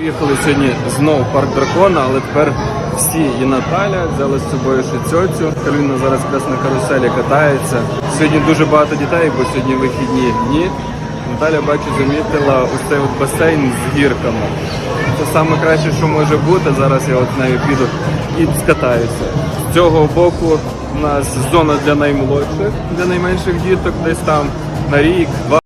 Приїхали сьогодні знову в парк дракона, але тепер всі і Наталя взяли з собою ще цьоцю. Каліна зараз якраз на каруселі катається. Сьогодні дуже багато дітей, бо сьогодні вихідні дні. Наталя бачу, замітила ось цей от басейн з гірками. Це саме краще, що може бути. Зараз я от з нею піду і скатаюся. З цього боку у нас зона для наймолодших, для найменших діток, десь там на рік, два.